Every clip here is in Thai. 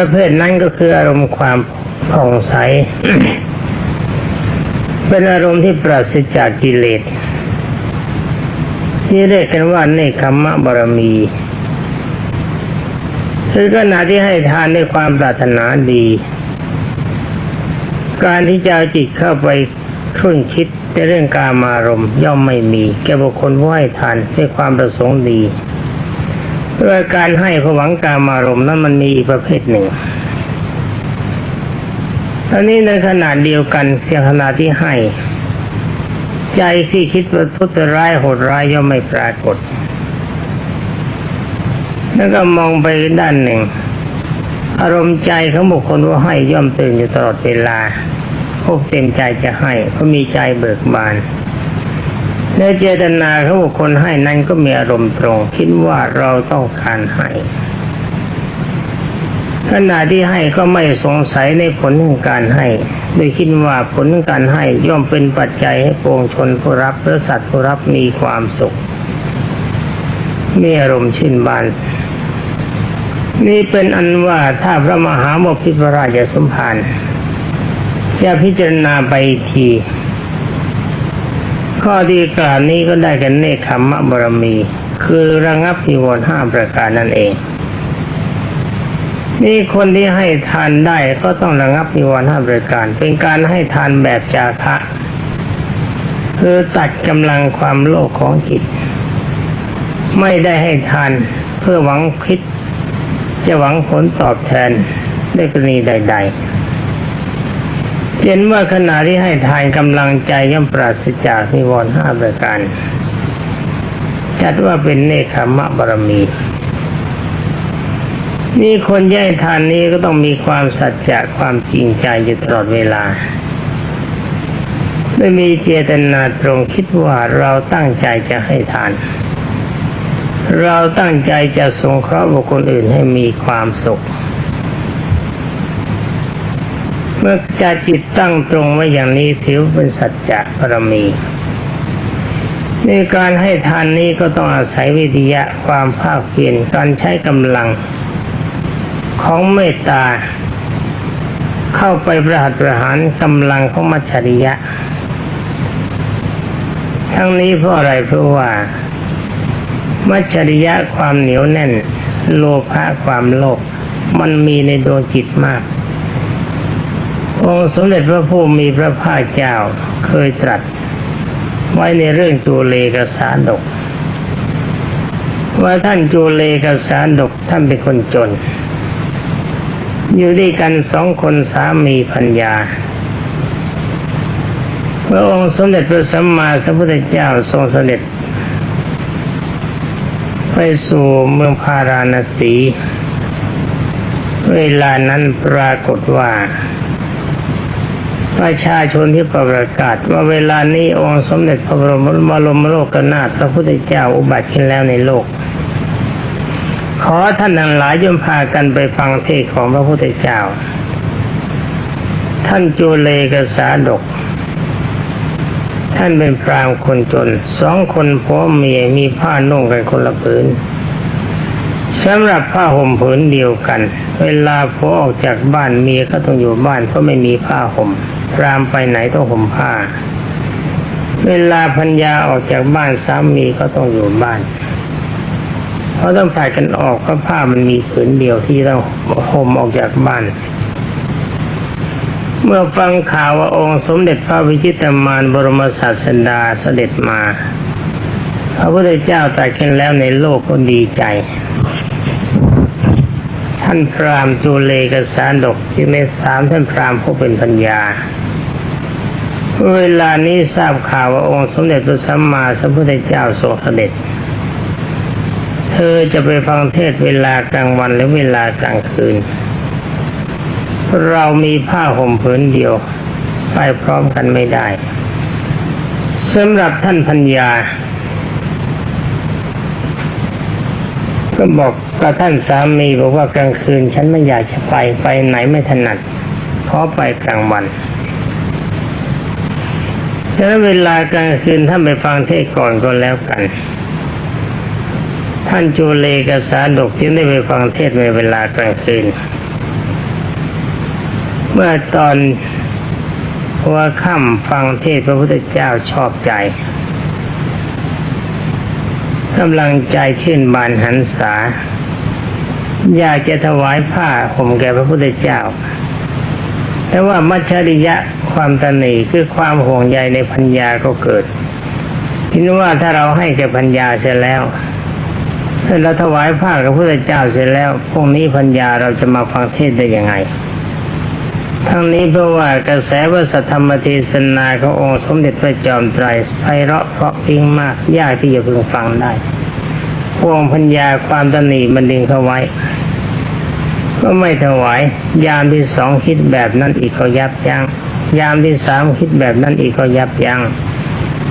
ประเภทนั้นก็คืออารมณ์ความผ่องใส เป็นอารมณ์ที่ปราศจากกิเลสที่เรียกกันว่าเนคขมมะบารมีคือขณะที่ให้ทานด้วยความปรารถนาดี การที่จะจิตเข้าไปครุ่นคิดในเรื่องการมารมย่อมไม่มี แก่บุคคลผู้ให้ทานด้วยความประสงค์ดี เพื่อการให้ผหวังการมารมณ์นั้นมันมีอีกประเภทหนึ่งอันนี้ในขณะเดียวกันเพียงขณะที่ให้ ใจที่คิดว่าทุตร้ายโหดร้ายย่อมไม่ปรากฏ แล้วก็มองไปด้านหนึ่ง อารมณ์ใจของบุคคลว่าให้ย่อมตื่นอยู่ตลอดเวลาพวกเต็มใจจะให้เพราะมีใจเบิกบาน ในเจตนาของบุคคลให้นั้นก็มีอารมณ์ตรง คิดว่าเราต้องการให้ขณะที่ให้ก็ไม่สงสัยในผลของการให้โดยคิดว่าผลของการให้ย่อมเป็นปัจจัยให้ปวงชนผู้รับหรือสัตว์ผู้รับมีความสุขมีอารมณ์ชื่นบาน นี่เป็นอันว่าถ้าพระมหาโมพิพระราชสมภารจะพิจารณาไปที ข้อดีกล่าวนี้ก็ได้กันเนคขมมะบารมี คือระงับนิวรณ์ห้าประการนั่นเอง นี่คนที่ให้ทานได้ก็ต้องระงับนิวรณ์ห้าประการ เป็นการให้ทานแบบจาคะคือตัดกำลังความโลภของจิต ไม่ได้ให้ทานเพื่อหวังคิด จะหวังผลตอบแทนได้กรณีใด ๆ เห็นว่าขณะที่ให้ทานกำลังใจย่อมปราศจากนิวรณ์ห้าประการจัดว่าเป็นเนคขมะบารมี นี่คนย่ทานนี้ก็ต้องมีความสัจจะความจริงใจอยู่ตลอดเวลา ไม่มีเจตนาตรงคิดว่าเราตั้งใจจะให้ทาน เราตั้งใจจะสงเคราะห์บุคคลอื่นให้มีความสุข เมื่อจจิตตั้งตรงไว้อย่างนี้ถือเป็นสัจจะบารมีในการให้ทานนี้ก็ต้องอาศัยวิทยะความภาคเพียรการใช้กำลัง ของเมตตา เข้าไปประหัตประหารกำลังของมัจฉริยะ ทั้งนี้เพราะอะไรเพราะว่า มัจฉริยะความเหนียวแน่น โลภะความโลภมันมีในดวงจิตมาก องค์สมเด็จพระผู้มีพระภาคเจ้าเคยตรัสไว้ในเรื่องจูเลกสารดก ว่าท่านจูเลกสารดกท่านเป็นคนจน อยู่ด้วยกันสองคนสามีพัญญาพระองค์สมเด็จพระสัมมาสัมพุทธเจ้าทรงเสด็จ ไปสู่เมืองพาราณสี เวลานั้นปรากฏว่า ประชาชนที่ประกาศว่าเวลานี้องค์สมเด็จพระบรมบรมโลกนาถพระพุทธเจ้าอุบัติขึ้นแล้วในโลก ขอท่านทั้งหลายย่อมพากันไปฟังเทศของพระพุทธเจ้า ท่านจูเลกษาดก ท่านเป็นพรามคนจนสองคนผัวเมียมีผ้านุ่งกันคนละผืนสำหรับผ้าห่มผืนเดียวกัน เวลาผัวออกจากบ้านเมียก็ต้องอยู่บ้านเพราะไม่มีผ้าห่ม พรามไปไหนต้องห่มผ้า เวลาพัญญาออกจากบ้านสามีก็ต้องอยู่บ้านเพราะต้องผ่ากันออกเพราะผ้ามันมีผืนเดียวที่ต้องห่มออกจากบ้าน เมื่อฟังข่าวว่าองค์สมเด็จพระวิชิตรมานบรมศาสดาเสด็จมาพระพุทธเจ้าตรัสขึ้นแล้วในโลกก็ดีใจ ท่านพรามจูเลกสารดกที่ในสามท่านพรามผู้เป็นปัญญา เวลานี้ทราบข่าวว่าองค์สมเด็จพระสัมมาสัมพุทธเจ้าทรงเสด็จ เธอจะไปฟังเทศเวลากลางวันหรือเวลากลางคืน เรามีผ้าห่มผืนเดียว ไปพร้อมกันไม่ได้สำหรับท่านพัญญา ก็บอกกับท่านสามีบอกว่ากลางคืนฉันไม่อยากจะไปไปไหนไม่ถนัดขอไปกลางวัน ฉะนั้นเวลากลางคืนท่านไปฟังเทศก่อนก็แล้วกัน ท่านจูเลกษาดกจึงได้ไปฟังเทศในเวลากลางคืน เมื่อตอนหัวค่ำฟังเทศพระพุทธเจ้าชอบใจกำลังใจชื่นบานหันษา อยากจะถวายผ้าห่มแก่พระพุทธเจ้า แต่ว่ามัจฉริยะความตนีคือความห่วงใยในพัญญาก็เกิดคิดว่าถ้าเราให้แก่พัญญาเสร็จแล้วถ้าเราถวายผ้ากับพระเจ้าเสร็จแล้วพรุ่งนี้พัญญาเราจะมาฟังเทศได้ยังไง ทั้งนี้เพราะว่ากระแสวสัทธรรมเทศนาขององค์สมเด็จพระจอมไตรไพเราะเพราะพิ้งมากยากที่จะพึงฟังได้พวงพัญญาความตนีมันดึงเข้าไว้ ก็ไม่ถวาย ยามที่สองคิดแบบนั้นอีกก็ยับยัง้งยามที่สามคิดแบบนั้นอีกก็ยับยัง้ง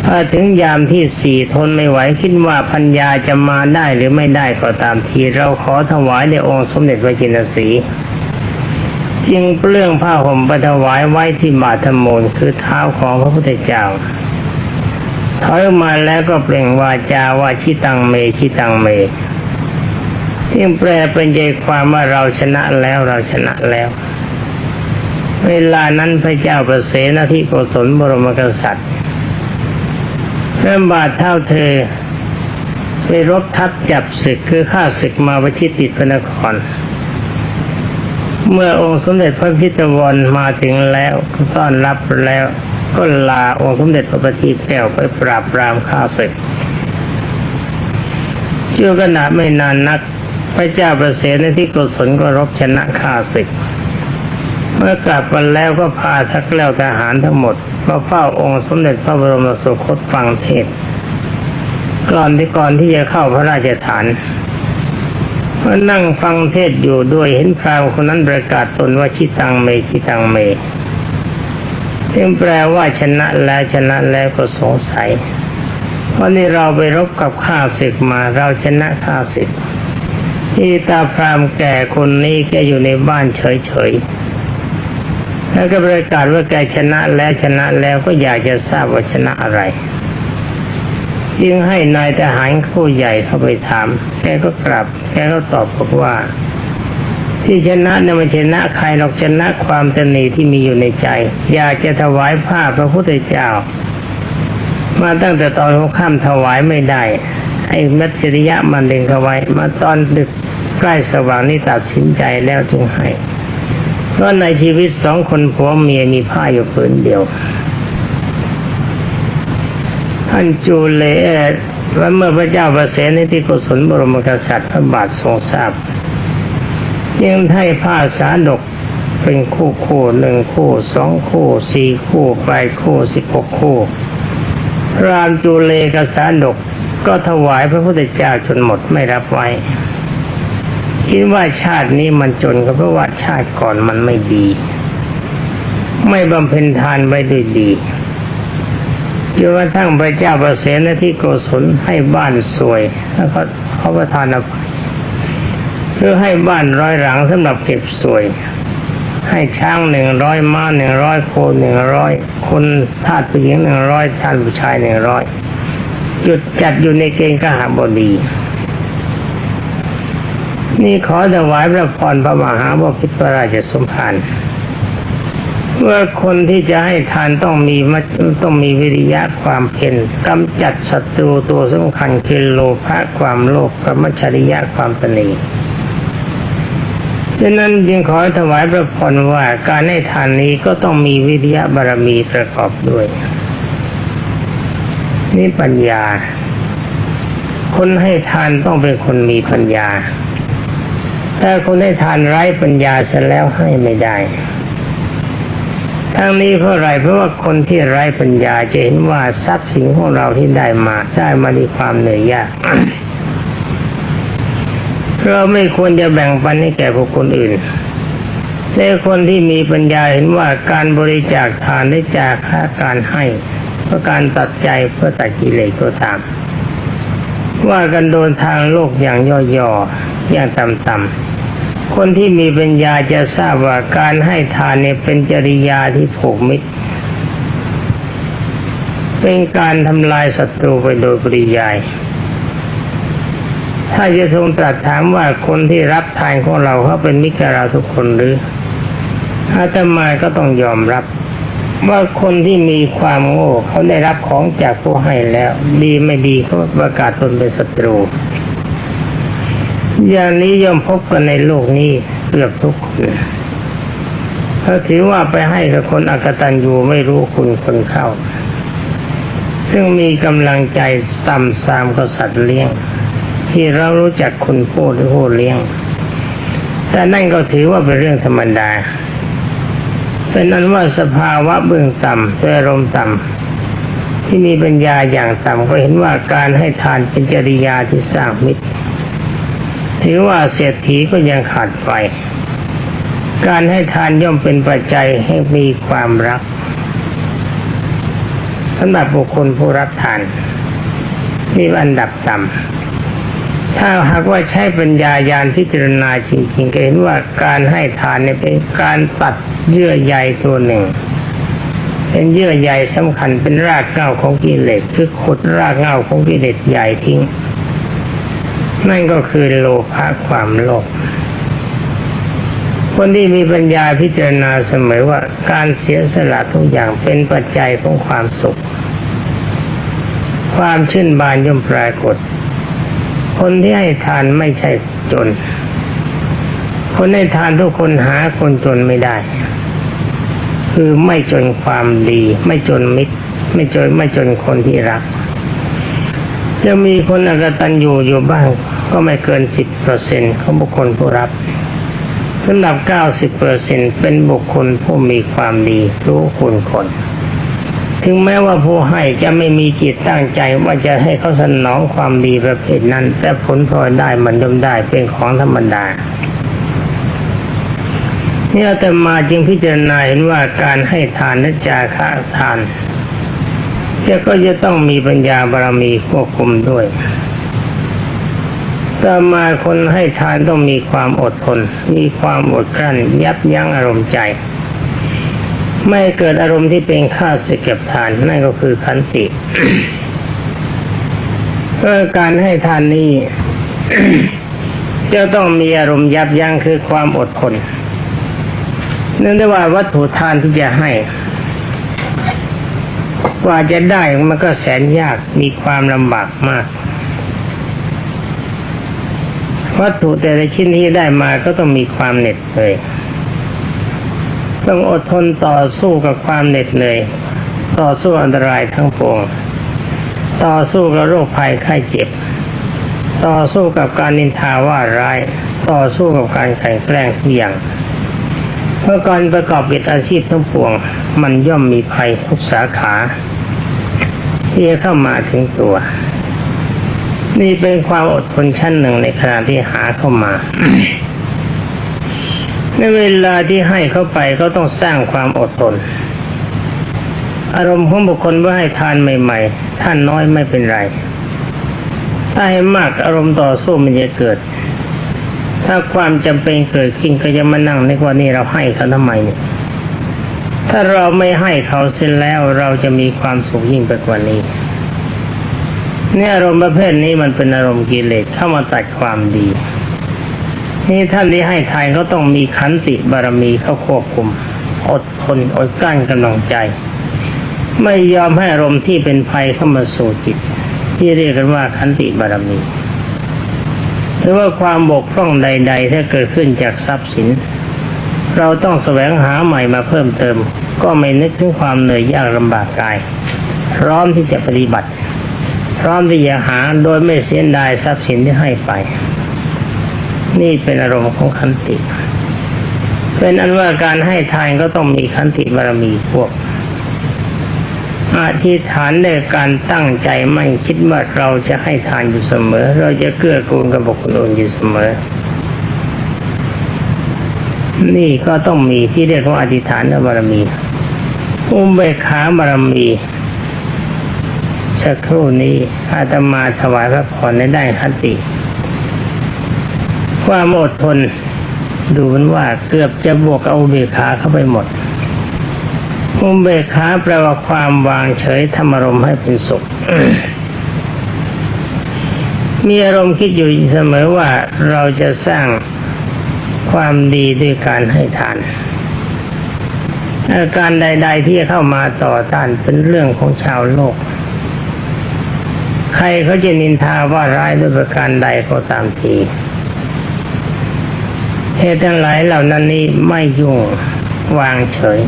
พอถึงยามที่สี่ทนไม่ไหวคิดว่าพัญญาจะมาได้หรือไม่ได้ก็ตามทีเราขอถวายในองค์สมเด็จพระจินสีจึงเปลื้องผ้าห่มไปถวายไว้ที่บาทมูลคือเท้าของพระพุทธเจ้าถอยมาแล้วก็เปล่งวาจาว่าชิตังเมชิตังเม ซึ่งแปลเป็นใจความว่าเราชนะแล้วเราชนะแล้ว เวลานั้นพระเจ้าประเสนที่โกศลบรมกษัตริย์เริ่มบาทเท่าเธอไปรบทัพจับศึกคือฆ่าศึกมาประชิดติดพระนคร เมื่อองค์สมเด็จพระพิตวรมาถึงแล้วต้อนรับแล้วก็ลาองค์สมเด็จพระปฏิแก้วไปปราบปรามข้าศึกเชั่วขณะไม่นานนัก พระเจ้าประเสนที่โกศลก็รบชนะข้าศึก เมื่อกลับมาแล้วก็พาทักแล้วทหารทั้งหมดมาเฝ้าองค์สมเด็จพระบรมสุคตฟังเทศก่อนที่ก่อนที่จะเข้าพระราชฐานเมื่อนั่งฟังเทศอยู่ด้วยเห็นพรามคนนั้นประกาศตนว่าชิตังเมชิตังเมซึ่งแปลว่าชนะแล้วชนะแล้วก็สงสัยวันนี้เราไปรบกับข้าศึกมาเราชนะข้าศึก ที่ตาพรามแก่คนนี้แกอยู่ในบ้านเฉยๆ แล้วก็ประกาศว่าแกชนะแล้วชนะแล้วก็อยากจะทราบว่าชนะอะไร จึงให้นายทหารผู้ใหญ่เข้าไปถาม แกก็กลับ แกก็ตอบบอกว่า ที่ชนะเนี่ยไม่ชนะใครหรอกชนะความตนีที่มีอยู่ในใจ อยากจะถวายผ้าพระพุทธเจ้า มาตั้งแต่ตอนหัวค่ำถวายไม่ได้ไอ้มัจฉริยะมันดึงเขาไว้ มาตอนดึก ใกล้สว่างนี่ตัดสินใจแล้วจึงให้เพราะในชีวิตสองคนผัวเมียมีผ้าอยู่ผืนเดียวท่านจูเลว่าเมื่อพระเจ้าประเสนในที่กุศลบรมกษัตริย์พระบาททรงทราบยังให้ผ้าสาดกเป็นคู่คู่หนึ่งคู่สองคู่สี่คู่แปคู่สิบหกคู่รามจูเลกสาดกก็ถวายพระพุทธเจ้าจนหมดไม่รับไว้ คิดว่าชาตินี้มันจนก็เพราะว่าชาติก่อนมันไม่ดี ไม่บำเพ็ญทานไว้ด้วยดีจนกระทั่งพระเจ้าประเสนที่โกศลให้บ้านสวยแล้วก็เขาประทานอภัยเพื่อให้บ้านร้อยหลังสำหรับเก็บสวย ให้ช้างหนึ่งร้อยม้าหนึ่งร้อยโคหนึ่งร้อยคนทาสผู้หญิงหนึ่งร้อยทาสผู้ชายหนึ่งร้อยจุดจัดอยู่ในเกณฑ์กหบดี นี่ขอถวายพระพรพระมหาบพิตรราชสมภารว่าคนที่จะให้ทานต้องมีมัต้องมีวิริยะความเพียรกำจัดศัตรูตัวสำคัญคือโลภะความโลภกับมัจฉริยะความตนีดังนั้นจึงขอถวายพระพรว่าการให้ทานนี้ก็ต้องมีวิริยะบารมีประกอบด้วย นี่ปัญญา คนให้ทานต้องเป็นคนมีปัญญา ถ้าคนให้ทานไร้ปัญญาเสร็จแล้วให้ไม่ได้ทั้งนี้เพราะอะไรเพราะว่าคนที่ไร้ปัญญาจะเห็นว่าทรัพย์สินของเราที่ได้มาได้มาด้วยความเหนื่อยยากเราไม่ควรจะแบ่งปันให้แก่บุคคลอื่นแต่คนที่มีปัญญาเห็นว่าการบริจาคทานได้จากค่าการให้เพื่อการตัดใจเพื่อตัดกิเลสก็ตาม ว่ากันโดนทางโลกอย่างย่อๆ อย่างต่ำๆคนที่มีปัญญาจะทราบว่าการให้ทานเนี่ยเป็นจริยาที่ผูกมิตร เป็นการทำลายศัตรูไปโดยปริยาย ถ้าจะทรงตรัสถามว่าคนที่รับทานของเราเขาเป็นมิตรกับเราทุกคนหรืออาตมาก็ต้องยอมรับว่าคนที่มีความโง่เขาได้รับของจากผู้ให้แล้ว ดีไม่ดีเขาประกาศตนเป็นศัตรู อย่างนี้ย่อมพบกันในโลกนี้เกือบทุกคนเขาถือว่าไปให้กับคนอักตันอยู่ไม่รู้คุณคนเข้า ซึ่งมีกำลังใจต่ำสามกษัตริย์เลี้ยง ที่เรารู้จักคุณผู้หรือผู้เลี้ยง แต่นั่นก็ถือว่าเป็นเรื่องธรรมดาเป็นนั้นว่าสภาวะเบื้องต่ำด้วยอารมณ์ต่ำที่มีปัญญาอย่างต่ำก็เห็นว่าการให้ทานเป็นจริยาที่สร้างมิตร ถือว่าเศรษฐีก็ยังขาดไฟการให้ทานย่อมเป็นปัจจัยให้มีความรักสำหรับบุคคลผู้รับทานนี่อันดับต่ำถ้าหากว่าใช้ปัญญายาณพิจารณาจริงๆก็เห็นว่าการให้ทานเนี่ยเป็นการตัดเยื่อใยตัวหนึ่ง เป็นเยื่อใยสำคัญเป็นรากเหง้าของกิเลสคือขุดรากเหง้าของกิเลสใหญ่ทิ้ง นั่นก็คือโลภะความโลภคนที่มีปัญญาพิจารณาเสมอว่าการเสียสละทุกอย่างเป็นปัจจัยของความสุข ความชื่นบานย่อมปรากฏ คนที่ให้ทานไม่ใช่จน คนให้ทานทุกคนหาคนจนไม่ได้ คือไม่จนความดี ไม่จนมิตร ไม่จนไม่จนคนที่รัก จะมีคนอกตันอยู่อยู่บ้าง ก็ไม่เกินสิบเปอร์เซ็นของบุคคลผู้รับสำหรับเก้าสิบเปอร์เซ็นเป็นบุคคลผู้มีความดีรู้คุณคน ถึงแม้ว่าผู้ให้จะไม่มีจิตตั้งใจว่าจะให้เขาสนองความดีประเภทนั้น แต่ผลพลอยได้มันย่อมได้เป็นของธรรมดานี่อาตมาจึงพิจารณาเห็นว่าการให้ทานและจาคะทานจะก็จะต้องมีปัญญาบารมีควบคุมด้วย ต่อมาคนให้ทานต้องมีความอดทน มีความอดกลั้น ยับยั้งอารมณ์ใจ ไม่เกิดอารมณ์ที่เป็นข้าศึกกับทานนั่นก็คือขันติเพื่อการให้ทานนี้จะต้องมีอารมณ์ยับยั้งคือความอดทนเนื่องจากว่าวัตถุทานที่จะให้ กว่าจะได้มันก็แสนยากมีความลำบากมาก วัตถุแต่ละชิ้นที่ได้มาก็ต้องมีความเหน็ดเหนื่อยต้องอดทนต่อสู้กับความเหน็ดเหนื่อยต่อสู้อันตรายทั้งปวง ต่อสู้กับโรคภัยไข้เจ็บ ต่อสู้กับการนินทาว่าร้าย ต่อสู้กับการแข่งแกล้งทุกอย่างเมื่อการประกอบกิจอาชีพทั้งปวง มันย่อมมีภัยทุกสาขาที่จะเข้ามาถึงตัว นี่เป็นความอดทนชั้นหนึ่งในขณะที่หาเข้ามาในเวลาที่ให้เข้าไปก็ต้องสร้างความอดทน อารมณ์ของบุคคลว่าให้ทานใหม่ ๆ ท่านน้อยไม่เป็นไร ถ้าให้มากอารมณ์ต่อสู้มันจะเกิด ถ้าความจำเป็นเกิดขึ้นก็จะมานั่งในกว่านี่เราให้เขาทำไมเนี่ย ถ้าเราไม่ให้เขาเสร็จแล้วเราจะมีความสุขยิ่งไปกว่านี้ เนี่ยอารมณ์ประเภทนี้มันเป็นอารมณ์กิเลสเข้ามาตัดความดี นี่ท่านที่ให้ทานเขาต้องมีขันติบารมีเข้าควบคุม อดทนอดกลั้นกำลังใจ ไม่ยอมให้อารมณ์ที่เป็นภัยเข้ามาสู่จิต ที่เรียกกันว่าขันติบารมีหรือว่าความบกพร่องใด ๆ ถ้าเกิดขึ้นจากทรัพย์สิน เราต้องแสวงหาใหม่มาเพิ่มเติม ก็ไม่นึกถึงความเหนื่อยยากลำบากกาย พร้อมที่จะปฏิบัติ พร้อมที่จะหาโดยไม่เสียดายทรัพย์สินที่ให้ไป นี่เป็นอารมณ์ของขันติ เป็นอันว่าการให้ทานก็ต้องมีขันติบารมีพวกอธิษฐานในการตั้งใจไม่คิดว่าเราจะให้ทานอยู่เสมอ เราจะเกื้อกูลกับบุคคลอื่นอยู่เสมอ นี่ก็ต้องมีที่เรียกว่าอธิษฐานบารมี อุเบกขาบารมี สักครู่นี้อาตมาถวายพระพรในได้านคติ ความอดทน ดูเหมือนว่าเกือบจะบวกเอาเบกขาเข้าไปหมดอุเบกขาแปลว่าความวางเฉยทำอารมณ์ให้เป็นสุข มีอารมณ์คิดอยู่เสมอว่าเราจะสร้างความดีด้วยการให้ทาน อาการใด ๆ ที่เข้ามาต่อต้านเป็นเรื่องของชาวโลก ใครเขาจะนินทาว่าร้ายด้วยประการใดก็ตามทีเหตุทั้งหลายเหล่านั้นนี้ไม่ยุ่งวางเฉย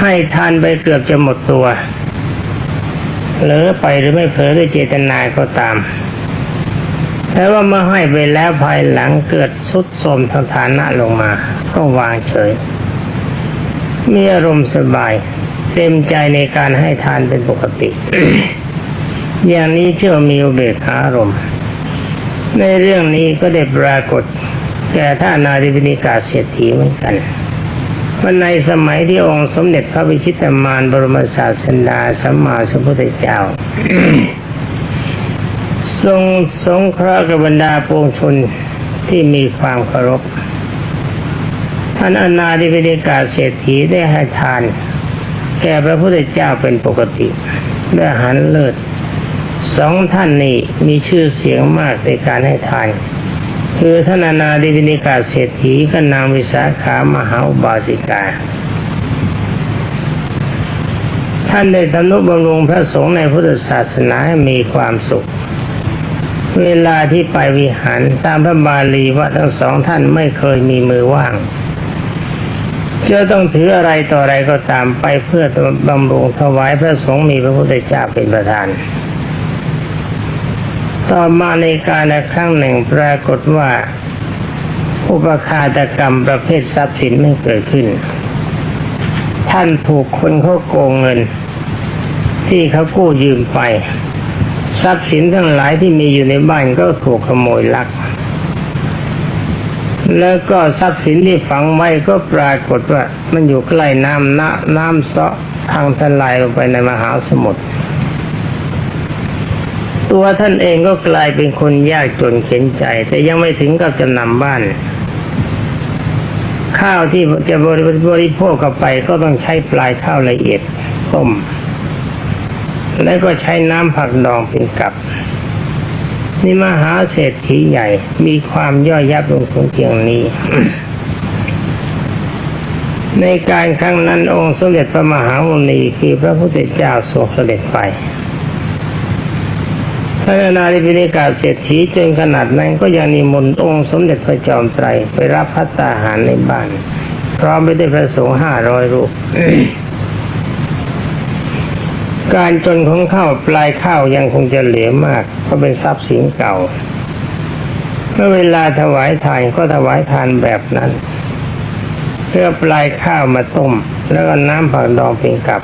ให้ทานไปเกือบจะหมดตัวเหลือไปหรือไม่เผลอด้วยเจตนาก็ตาม แต่ว่าเมื่อให้ไปแล้วภายหลังเกิดสุดโทรมทางฐานะลงมา ก็วางเฉย มีอารมณ์สบาย เต็มใจในการให้ทานเป็นปกติ อย่างนี้เชื่อมีอุเบกขาอารมณ์ ในเรื่องนี้ก็ได้ปรากฏแก่ท่านนาริบินิกาเศรษฐีเหมือนกันวันในสมัยที่องค์สมเด็จพระวิชิตามานบรมศาสดาสัมมาสัมพุทธเจ้า ทรงสงเคราะห์กับบรรดาปวงชนที่มีความเคารพท่านอนาธิบดิกาเศรษฐีได้ให้ทาน แก่พระพุทธเจ้าเป็นปกติด้วยอาหารเลิศ สองท่านนี้มีชื่อเสียงมากในการให้ทานคือท่านนาธิบดิกาเศรษฐีกับนางวิสาขามหาบาสิกา ท่านได้ทำนุบำรุงพระสงฆ์ในพุทธศาสนาให้มีความสุข เวลาที่ไปวิหารตามพระบาลีว่าทั้งสองท่านไม่เคยมีมือว่างจะต้องถืออะไรต่ออะไรก็ตามไปเพื่อบำรุงถวายพระสงฆ์มีพระพุทธเจ้าเป็นประธาน ต่อมาในการละครั้งหนึ่งปรากฏว่าอุปคาตกรรมประเภททรัพย์สินไม่เกิดขึ้น ท่านถูกคนเขาโกงเงิน ที่เขากู้ยืมไป ทรัพย์สินทั้งหลายที่มีอยู่ในบ้านก็ถูกขโมยลัก แล้วก็ทรัพย์สินที่ฝังไว้ก็ปรากฏว่า มันอยู่ใกล้น้ำน้ำน้ำเซาะทางทลายลงไปในมหาสมุทร ตัวท่านเองก็กลายเป็นคนยากจนเข็นใจ แต่ยังไม่ถึงกับจะนำบ้าน ข้าวที่จะบริโภคเข้าไปก็ต้องใช้ปลายข้าวละเอียดต้ม แล้วก็ใช้น้ำผักดองเป็นกับนี่มหาเศรษฐีใหญ่ มีความย่อยยับลงถึงเพียงนี้ ในการครั้งนั้นองค์สมเด็จพระมหามุนีคือพระพุทธเจ้าทรงเสด็จไป ท่านนาริปิณิกาเศรษฐีจนขนาดนั้นก็ยังนิมนต์องค์สมเด็จพระจอมไตรไปรับพัตตาหารในบ้าน พร้อมไปด้วยพระสงฆ์ห้าร้อยรูปการจนของข้าวปลายข้าวยังคงจะเหลือมากเพราะเป็นทรัพย์สินเก่าเมื่อเวลาถวายทานก็ถวายทานแบบนั้นเพื่อปลายข้าวมาต้ม แล้วก็น้ำผักดองเป็นกับ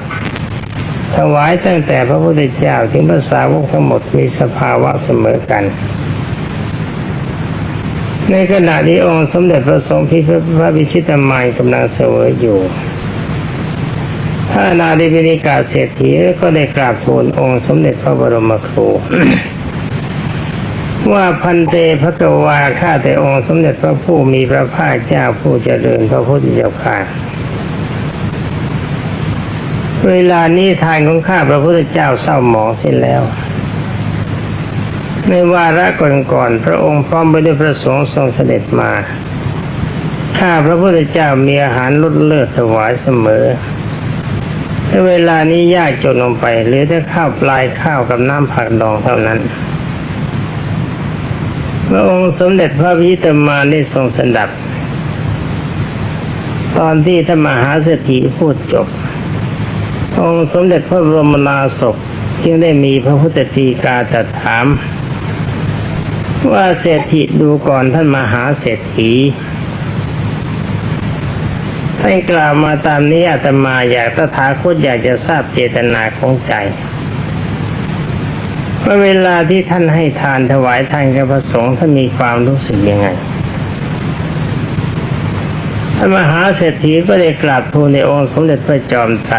ถวายตั้งแต่พระพุทธเจ้าถึงภาษาวกทั้งหมดมีสภาวะเสมอกัน ในขณะนี้องค์สมเด็จพระสงฆ์พิพระวิชิตามายกำลังเสวยอยู่ถ้านาดิบินิกาเศรษฐีก็ได้กราบทูลองค์สมเด็จพระบรมครูว่าพันเตพระกวาข้าแต่องค์สมเด็จพระผู้มีพระภาคเจ้าผู้เจริญพระพุทธเจ้าข้า เวลานี้ทานของข้าพระพุทธเจ้าเศร้าหมองเสียแล้ว ในวาระก่อนๆพระองค์พร้อมไปด้วยพระสงฆ์ทรงเสด็จมาข้าพระพุทธเจ้ามีอาหารลดเลิศถวายเสมอแต่เวลานี้ยากจนลงไปเหลือแต่ข้าวปลายข้าวกับน้ำผักดองเท่านั้น พระองค์สมเด็จพระพิตรมาได้ทรงสันดับ ตอนที่ธรรมหาเศรษฐีพูดจบ องค์สมเด็จพระบรมนาศพจึงได้มีพระพุทธตีกาตรัสถาม ว่าเศรษฐีดูก่อนท่านมหาเศรษฐีท่านกล่าวมาตามนี้อาตมาอยากตถาคตอยากจะทราบเจตนาของใจว่าเวลาที่ท่านให้ทานถวายทานกับพระสงฆ์ท่านมีความรู้สึกยังไงท่านมหาเศรษฐีก็ได้กราบทูลในองค์สมเด็จพระจอมไตร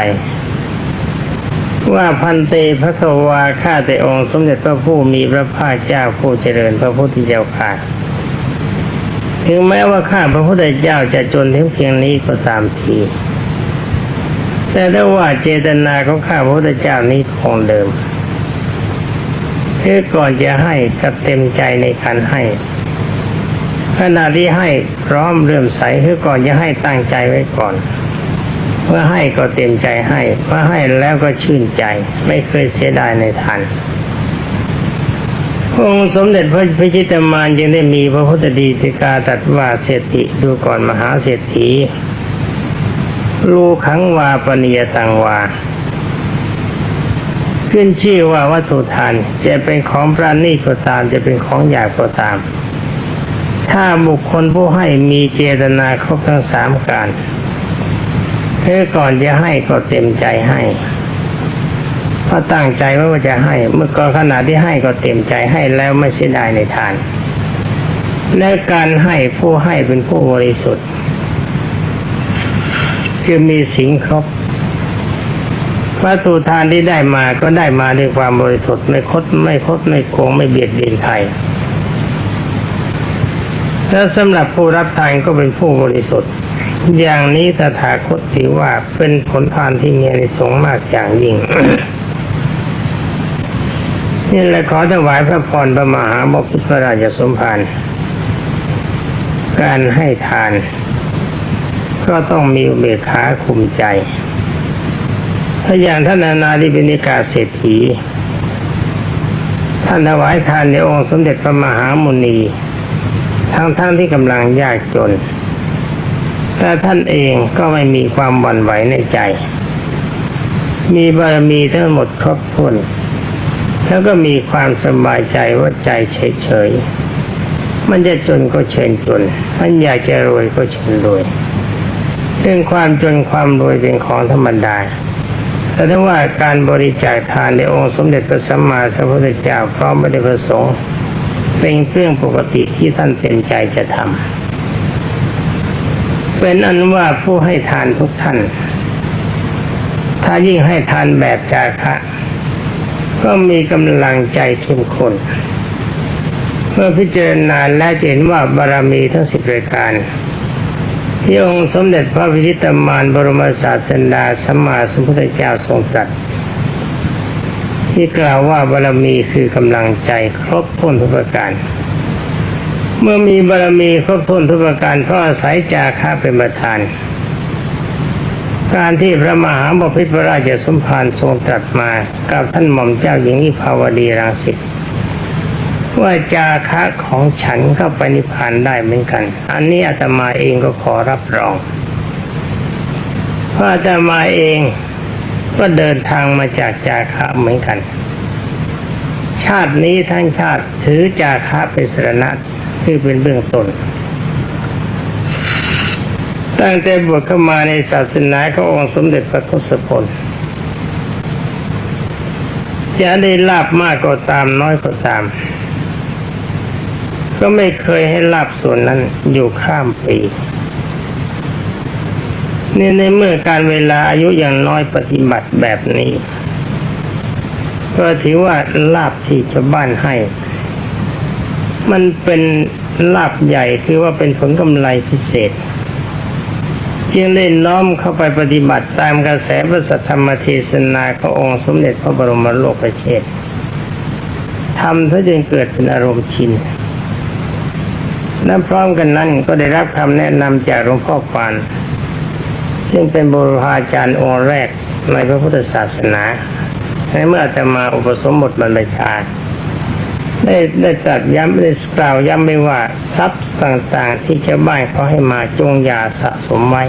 ว่าพันเตพระกวาข้าแต่องค์สมเด็จพระผู้มีพระภาคเจ้าผู้เจริญพระพุทธเจ้าค่ะถึงแม้ว่าข้าพระพุทธเจ้าจะจนถึงเพียงนี้ก็ตามที แต่ถ้ว่าเจตนาของข้าพระพุทธเจ้านี้คงเดิมคือก่อนจะให้กับเต็มใจในการให้ขณะที่ให้พร้อมเริ่มใสคือก่อนจะให้ตั้งใจไว้ก่อน เมื่อให้ก็เต็มใจให้เมื่อให้แล้วก็ชื่นใจ ไม่เคยเสียดายในทานองค์สมเด็จพระพิชิตมานจึงได้มีพระพุทธดีติกาตัดว่าเศรษฐีดูก่อนมหาเศรษฐีรูขังวาปณียตังวา ขึ้นชื่อว่าวัตถุทานจะเป็นของประณีตก็ตามจะเป็นของหยาบก็ตาม ถ้าบุคคลผู้ให้มีเจตนาครบทั้งสามการ คือก่อนจะให้ก็เต็มใจให้เพราะตั้งใจไว้ว่าจะให้ เมื่อก่อนขณะที่ให้ก็เต็มใจให้แล้วไม่เสียดายในทาน และการให้ผู้ให้เป็นผู้บริสุทธิ์คือมีสิ่งครบวัตถุทานที่ได้มาก็ได้มาด้วยความบริสุทธิ์ไม่คดไม่คดไม่โกงไม่เบียดเบียนใครแล้วสำหรับผู้รับทานก็เป็นผู้บริสุทธิ์ อย่างนี้ตถาคตถือว่าเป็นผลทานที่มีในสงส์มากอย่างยิ่งนี่แหละขอถวายพระพรพระมหาบพิตรราชสมภารการให้ทาน ก็ต้องมีเบกขาคุมใจ ถ้าอย่างท่านนานาธิบินิกาเศรษฐีท่านถวายทานในองค์สมเด็จพระมหามุนี ทั้งท่านที่กำลังยากจน แต่ท่านเองก็ไม่มีความหวั่นไหวในใจ มีบารมีทั้งหมดครบถ้วนแล้วก็มีความสบายใจว่าใจเฉยๆ มันจะจนก็เชิญจน มันอยากจะรวยก็เชิญรวย เรื่องความจนความรวยเป็นของธรรมดา แต่ถ้าว่าการบริจาคทานในองค์สมเด็จพระสัมมาสัมพุทธเจ้าพร้อมไม่ได้ประสงค์เป็นเรื่องปกติที่ท่านเต็มใจจะทำ เป็นอันว่าผู้ให้ทานทุกท่าน ถ้ายิ่งให้ทานแบบจาคะก็มีกำลังใจเข้มข้นเมื่อพิจารณาและเห็นว่าบารมีทั้งสิบรายการที่องค์สมเด็จพระพิชิตามานบรมศาสดาสัมมาสัมพุทธเจ้าทรงตรัสที่กล่าวว่าบารมีคือกำลังใจครบถ้วนทุกประการ เมื่อมีบารมีครบถ้วนทุกประการเพราะอาศัยจาคะเป็นประธาน การที่พระมหาบพิตรระราชสมภารทรงตรัสมากับท่านหม่อมเจ้าหญิงนิพาวดีรังสิตว่าจาคะของฉันเข้าไปนิพพานได้เหมือนกัน อันนี้อาตมาเองก็ขอรับรองเพราะอาตมาเองก็เดินทางมาจากจาคะเหมือนกัน ชาตินี้ทั้งชาติถือจาคะเป็นสรณะ คือเป็นเบื้องต้นตั้งแต่บวชเข้ามาในศาสนาขององค์สมเด็จพระทศพลจะได้ลาบมากก็ตามน้อยก็ตาม ก็ไม่เคยให้ลาบส่วนนั้นอยู่ข้ามปีนี่ในเมื่อการเวลาอายุอย่างน้อยปฏิบัติแบบนี้ ก็ถือว่าลาบที่ชาวบ้านให้ มันเป็น ลาบใหญ่คือว่าเป็นผลกำไรพิเศษจึงได้น้อมเข้าไปปฏิบัติตามกระแสพระสัทธรรมเทศนาขององค์สมเด็จพระบรมโลกประเทศทำถ้าจึงเกิดเป็นอารมณ์ชินและพร้อมกันนั้นก็ได้รับคำแนะนำจากหลวงพ่อปาน ซึ่งเป็นบุรพาจารย์องค์แรกในพระพุทธศาสนาในเมื่ออาตมาอุปสมบทบรรพชา ได้ได้ตรัสย้ำได้กล่าวย้ำไม่ว่าทรัพย์ต่างๆ ที่ชาวบ้านเขาให้มาจงอย่าสะสมไว้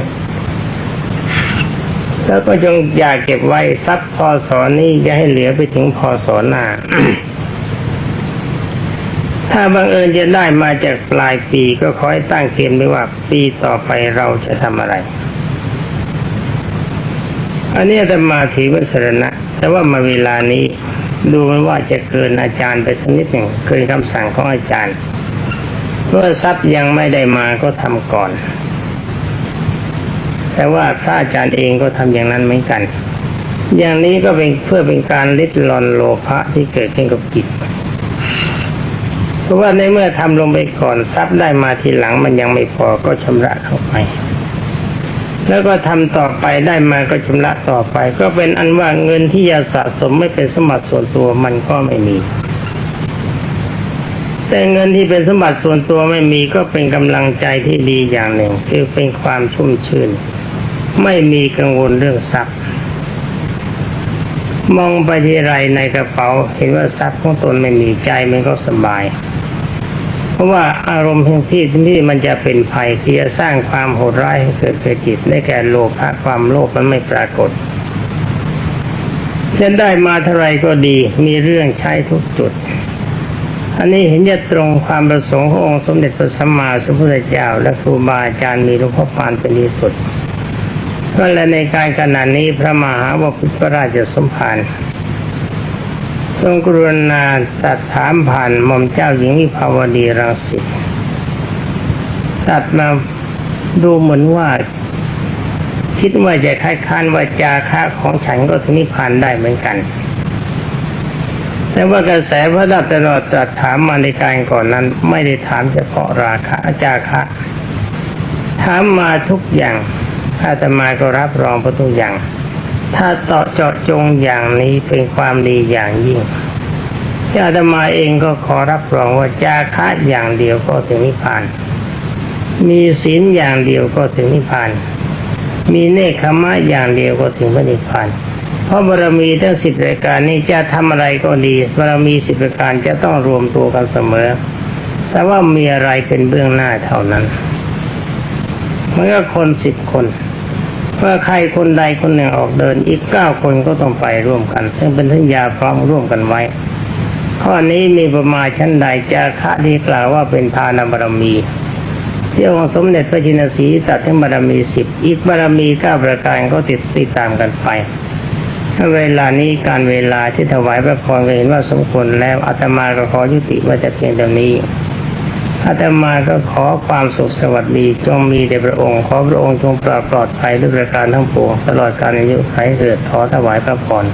แล้วก็จงอย่าเก็บไว้ทรัพย์พอสอนนี้อย่าให้เหลือไปถึงพอสอนหน้าถ้าบังเอิญจะได้มาจากปลายปีก็ขอให้ตั้งเกณฑ์ไว้ว่าปีต่อไปเราจะทำอะไร อันนี้จะมาถือว่าสรณะ แต่ว่ามาเวลานี้ ดูมันว่าจะเกินอาจารย์ไปสักนิดหนึ่งเกินคำสั่งของอาจารย์เมื่อทรัพย์ยังไม่ได้มาก็ทำก่อน แต่ว่าพระอาจารย์เองก็ทำอย่างนั้นเหมือนกัน อย่างนี้ก็เป็นเพื่อเป็นการลิดรอนโลภะที่เกิดขึ้นกับจิตเพราะว่าในเมื่อทำลงไปก่อนทรัพย์ได้มาทีหลังมันยังไม่พอก็ชำระเข้าไป แล้วก็ทำต่อไปได้มาก็ชำระต่อไป ก็เป็นอันว่าเงินที่จะสะสมไม่เป็นสมบัติส่วนตัวมันก็ไม่มี แต่เงินที่เป็นสมบัติส่วนตัวไม่มีก็เป็นกำลังใจที่ดีอย่างหนึ่ง คือเป็นความชุ่มชื่น ไม่มีกังวลเรื่องทรัพย์ มองไปที่ไรในกระเป๋า เห็นว่าทรัพย์ของตนไม่มีใจมันก็สบาย เพราะว่าอารมณ์ทั้งที่ที่มันจะเป็นภัยที่จะสร้างความโหดร้ายให้เกิดแก่จิตได้แก่โลภะความโลภมันไม่ปรากฏจะได้มาเท่าไรก็ดีมีเรื่องใช้ทุกจุด อันนี้เห็นจะตรงความประสงค์ขององค์สมเด็จพระสัมมาสัมพุทธเจ้า และครูบาอาจารย์มีหลวงพ่อปานเป็นที่สุดก็และในการขณะนี้พระมหาวพิตรราชสมภาร ทรงกรุณาตัดถามผ่านหม่อมเจ้าหญิงวิภาวดีรังสิตตัดมาดูเหมือนว่า คิดว่าจะคล้ายคานว่าจาคะของฉันก็ถึงนิพพานได้เหมือนกัน แต่ว่ากระแสพระดับตลอดตรัสถามมาในการก่อนนั้น ไม่ได้ถามเฉพาะราคะจาคะ ถามมาทุกอย่างอาตมาก็รับรองพระทุกอย่าง ถ้าต่อเจาะจงอย่างนี้เป็นความดีอย่างยิ่งที่อาตมาเองก็ขอรับรองว่าจาคะอย่างเดียวก็ถึงนิพพาน มีศีลอย่างเดียวก็ถึงนิพพาน มีเนคขมะอย่างเดียวก็ถึงพระนิพพาน เพราะบารมีทั้งสิบรายการนี้จะทำอะไรก็ดีบารมีสิบรายการจะต้องรวมตัวกันเสมอ แต่ว่ามีอะไรเป็นเบื้องหน้าเท่านั้นเมื่อคนสิบคน เมื่อใครคนใดคนหนึ่งออกเดิน อีกเก้าคนก็ต้องไปร่วมกัน ซึ่งเป็นสัญญาพร้อมร่วมกันไว้ ข้อนี้มีประมาณชั้นใดจาคะที่กล่าวว่าเป็นทานบารมีที่องสมเด็จพระจินสีตัดให้บารมีสิบอีกบารมีเก้าประการก็ติดติดตามกันไปเวลานี้การเวลาที่ถวายพระพรเห็นว่าสมควรแล้วอาตมาก็ขอยุติไว่าจะเพียงเท่านี้ อาตมาก็ขอความสุขสวัสดีจงมีแด่พระองค์ ขอพระองค์จงปลอดปลอดภัยด้วยประการทั้งปวงตลอดการอายุไขเกิดขอถวายพระพร